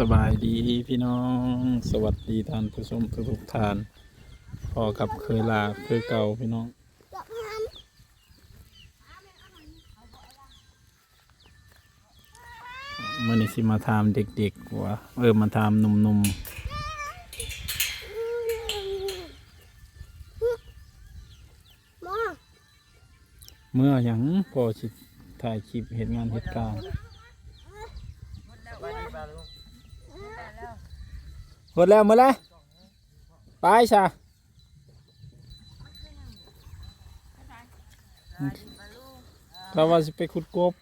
สบายดีพี่น้อง สวัสดีท่านผู้ชมทุกท่านพอกับเคยลาคือเก่าพี่น้องมื่อนี้สิมาทำเด็กๆว่าเออมาทำหนุ่มๆเมื่อหยังพอสิถ่ายคลิปเหตุงานเหตุการณ์ หมดแล้วหมดแล้วไปชาเราว่าสิไปขุดกบ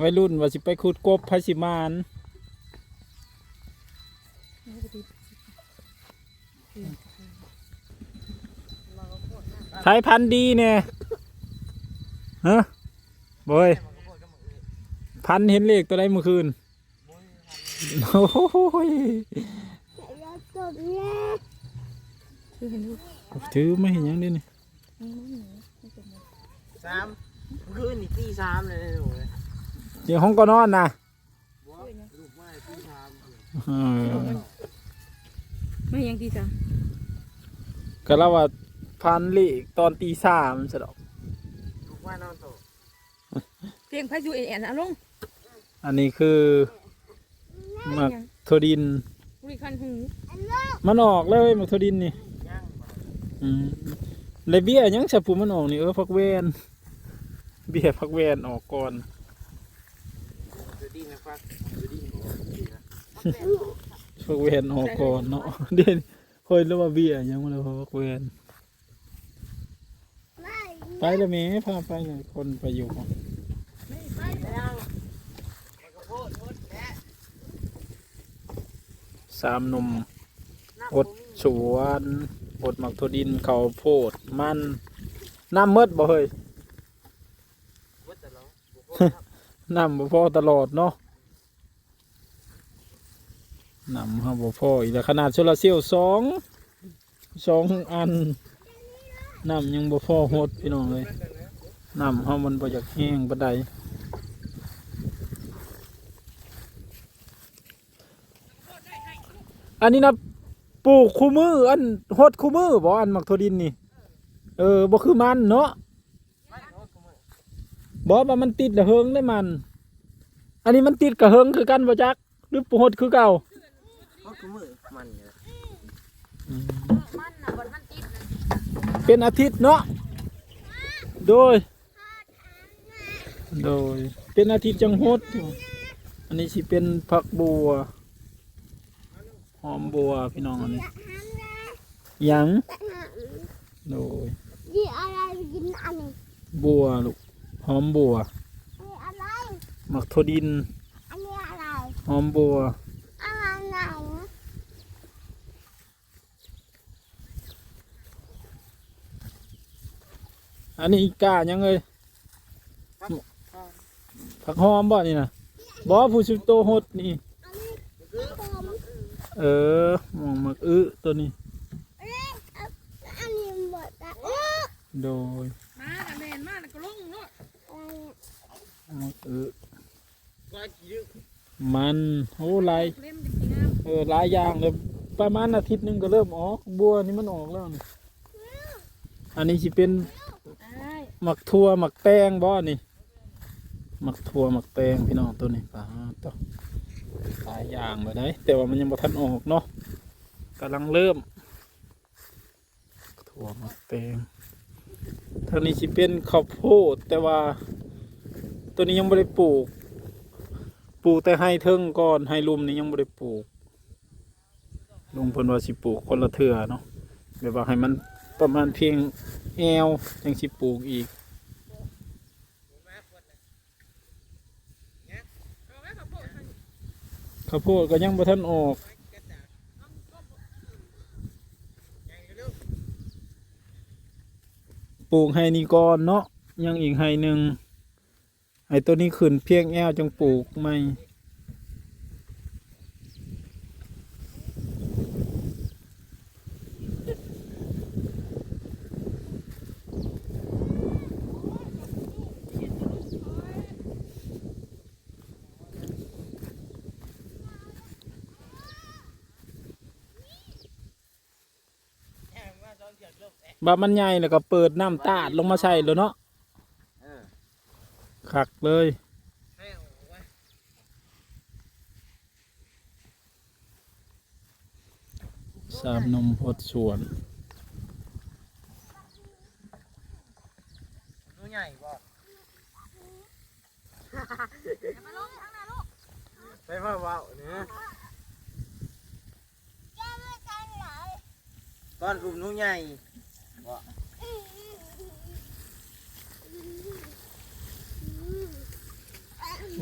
วัยรุ่นว่าสิไปขุดกบพาสิมานไทยพันธุ์ดีเนี่ยฮะบอยพันเห็นเลขตัวใดเมื่อคืน โอ้ยคือเห็นลูกถือไม่เห็นหยังเด้นี่สามคืนนี่ตีสามเลยหนูเลยเดี๋ยวห้องก็นอนนะบัวลูกไม้ตีสามเออไม่ยังดีจ้ะก็เล่าว่าพันเลขตอนตีสามสะดอกลูกไม้นอนโตเพียงพายุเอ็นแอนอะลงอันนี้คือ หมักโทดินบริคันหูมันออกเลยหมักโทดินนี่ย่างอืมเลยเบี้ยยังสะพูมันออกนี่เออพักเวนเบี้ยพักเวนออกก่อนจะดีนะครับจะดีพักเวนออกก่อนเนาะเด่นคอยรู้ว่าเบี้ยยังมาเลยพักเวนไปแล้วแม่พาไปเลยคนไปอยู่ ย่างมันก็โพดโพดแหะ สามหนุ่มอดสวนอดหมักทดินเขาโพดมันน้ำเมดบ่เฮ้ยน้ำบ่พอตลอดเนาะน้ำเฮาบ่พออีกแล้วขนาดโซลาเซลล์สองสองอันน้ำยังบ่พอหดพี่น้องเลยน้ำเฮามันบ่อยากแห้งปานใด อันนี้นะปลูกคู่มืออันหดคู่มือบ่อันหมักถั่วดินนี่ เออบ่คือมันเนาะไม่โพดก็มือบ่ว่ามันติดละเฮิงได้มัน อันนี้มันติดกับเฮิงคือกันบ่จักหรือหดคือเก่าโพดก็มือมันเนี่ยมันนะบนมันติดนะเป็นอาทิตย์เนาะโดย โดย เป็นอาทิตย์จังหดอยู่อันนี้สิเป็นผักบัว หอมบัวพี่น้องอันนี้หยังโดยนี่อะไรกินอันนี้บัวลูกหอมบัวนี่อะไรหมักโทดิน อันนี้อะไรหอมบัวอะไรไหนอันนี้อีกายังเลยผักหอมบ่นี่นะบ่ผู้สุดโตหดนี่อันนี้ผม เออหมองมักอึตัวนี้อันนี้หมดละโดยมาละแมนมาละก็ลงเนาะมักอึก็ยืดมันโอ้หลายเล่มจริงๆงามเออหลายอย่างเลยประมาณอาทิตย์หนึงก็เริ่มออกบัวนี่มันออกแล้วนี่อันนี้สิเป็นหมักทั่วหมักแตงบ่นี่หมักทั่วหมักแตงพี่น้องตัวนี้ป่าต่อ หลายอย่างเลยได้แต่ว่ามันยังบ่ทันออกเนาะกำลังเริ่มทั่วมักแตงทางนี้สิเป็นข้าวโพดแต่ว่า ตัวนี้ยังไม่ได้ปลูก ปลูกแต่ให้เทิงก่อนให้ลุมนี่ยังไม่ได้ปลูกลุงพนว่าสิปลูกคนละเทื่อเนาะแบบว่าให้มันประมาณเพียงแอวยังสิปลูกอีก ข้าวโพดก็ยังบ่ทันออกปลูกให้นี่ก่อนเนาะยังอีกให้หนึ่งไอ้ตัวนี้ขึ้นเพียงแอวจังปลูกไม่ บามันใหญ่แล้วก็เปิดน้ำตาดลงมาใส่แล้วเนาะเออคักเลยให้เอาไว้สามนมพดสวนตัวใหญ่บ่มาลงทางหน้าลูกไปว่าเว้าเนี่ยจะไม่กันไหนตอนรุมหนูใหญ่ บ่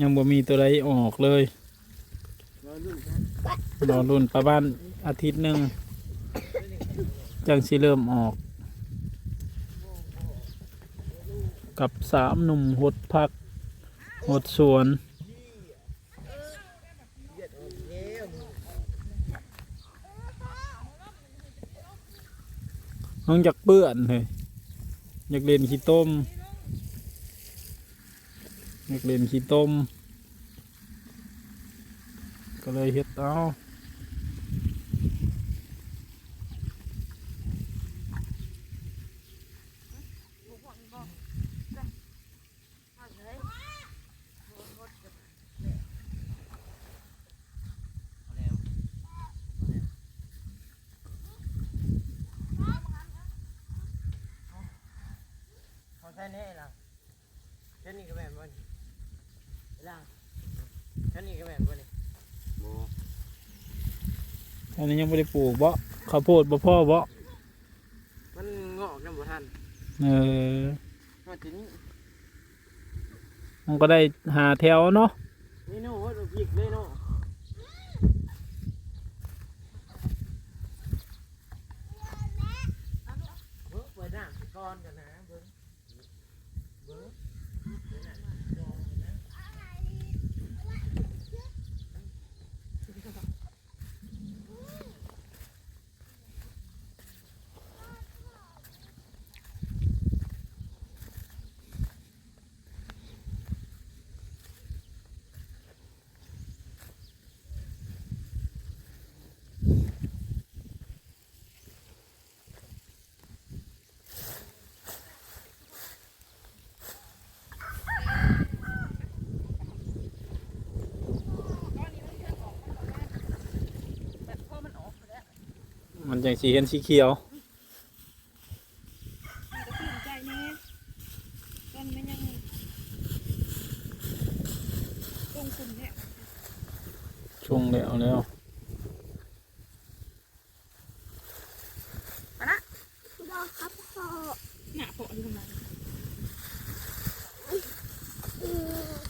ยังบ่มีตัวใดออกเลยรุ่นรอรุ่นประมาณอาทิตย์หนึ่งจังสิเริ่มออก กับสามหนุ่มหดพักหดสวน เหยียดเอาแล้วมึง น้องอยากเปื้อนเลยอยากเล่นขี้ต้มอยากเล่นขี้ต้ม ก็เลยเฮ็ดเอาเอาเลย เอาแล้วเขา ใช้แน่ล่ะแค่นี้ก็แม่นบ่นี่ล่างแค่นี้ก็แม่นบ่นี่บ่อันนี้ยังไม่ได้ปลูกบ่ข้าวโพดบ่พ่อบ่มันงอกน้ำบ่ทันเออมาทีนี้มันก็ได้หาแถวเนาะนี่โน่ว่าดูพีกเลยโน่เบิ้งเปิดหน้าสิก่อนกันนะเบิ้งเบิ้งเปิดหน้าสิก่อนกันนะ แบบพอมันออกไปแล้ว มัน จังสีเห็นสีเขียวมันก็ตื่นใจแน่ต้นมันยังตรงคุณเนี่ยช่วงแล้วแล้ว บอกครับพ่อ หน้าพออยู่ทำไม อืม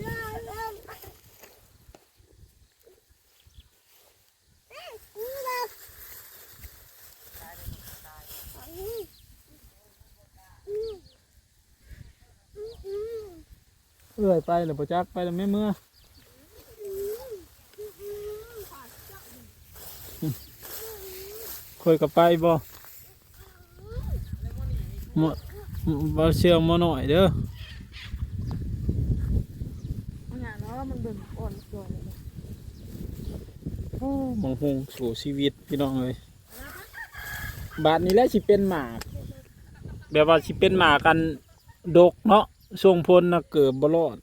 เริ่มเริ่มเอ้ยนี่นะอืมอืมอืม เอื้อยไปแล้วบ่จักไปแล้วแม่เมื่อคอยกับไปบ่บ่บ่เชื่อมบ่หน่อยเด้อมันหนาเนาะมันเบิ่งอ่อนตัวเลยโอ้มังหงสู่ชีวิตพี่น้องเลยบาทนี้แหละสิเป็นหมากแบบว่าสิเป็นหมากกันดกเนาะ ช่วงพ้นนะเกิดบ่รอด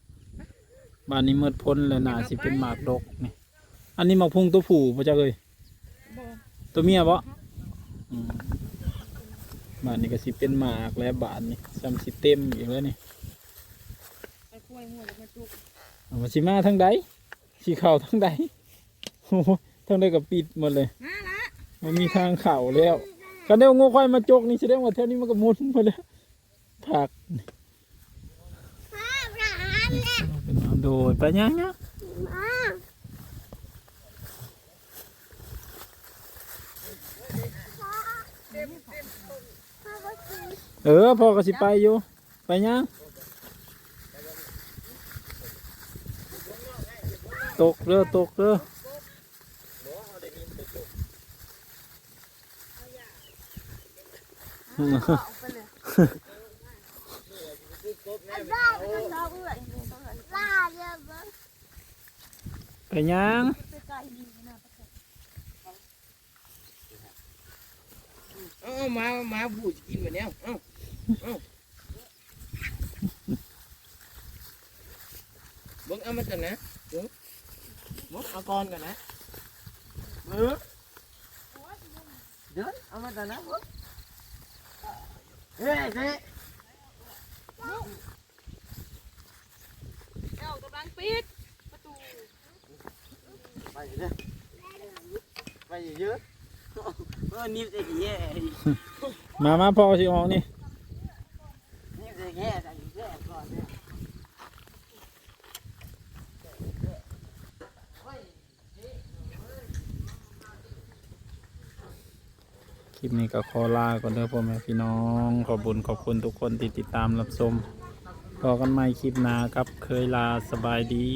บาทนี้เมื่อพ้นแล้วน่าสิเป็นหมากดกนี่อันนี้หมากพุ่งตัวผู้บ่จักเลยตัวเมียบ่อืมบาทนี้ก็สิเป็นหมากแล้วบาทนี้ซ้ำสิเต็มอีกแล้วนี่มาจุกเอามาสิมาทางใดสิเข้าทางใดโอ้โหทางใดก็ปิดหมดเลยมันมีทางเข่าแล้วกันเดียวงูควายมาจกนี่แสดงว่าแถวนี้มันก็มุนหมดแล้วผัก พ่อหลานเนี่ย เป็นเอา โดยไปยังเนี่ยมาพ่อพ่อก็คือเออพ่อก็สิไปอยู่ ไปยังตกเด้อตกเด้อเอาไปเลยบ้าไปน้องเลยบ้าเยอะบ้า ไปยังไปไกลดีนะเอาเอามามาผู้จะกินแบบเนี้ยเอาเอาเบิ้งเอามาก่อนนะเบิ้งเบิ้งเอาก่อนก่อนนะเบิ้งเดินเอามาก่อนนะเบิ้งเฮ้ยเฮ้ยเจ้ากำลังปิดประตู ไปเยอะไปเยอะเออนิ่มจะแย่มามาพ่อสิออกนี่นิ่มจะแย่แต่แย่ก่อนเนี่ยคลิปนี้ก็ขอลาก่อนเด้อพ่อแม่พี่น้อง ขอบคุญขอบคุณทุกคนที่ติดตามรับชมพอกันใหม่คลิปหน้าครับเคยลาสบายดี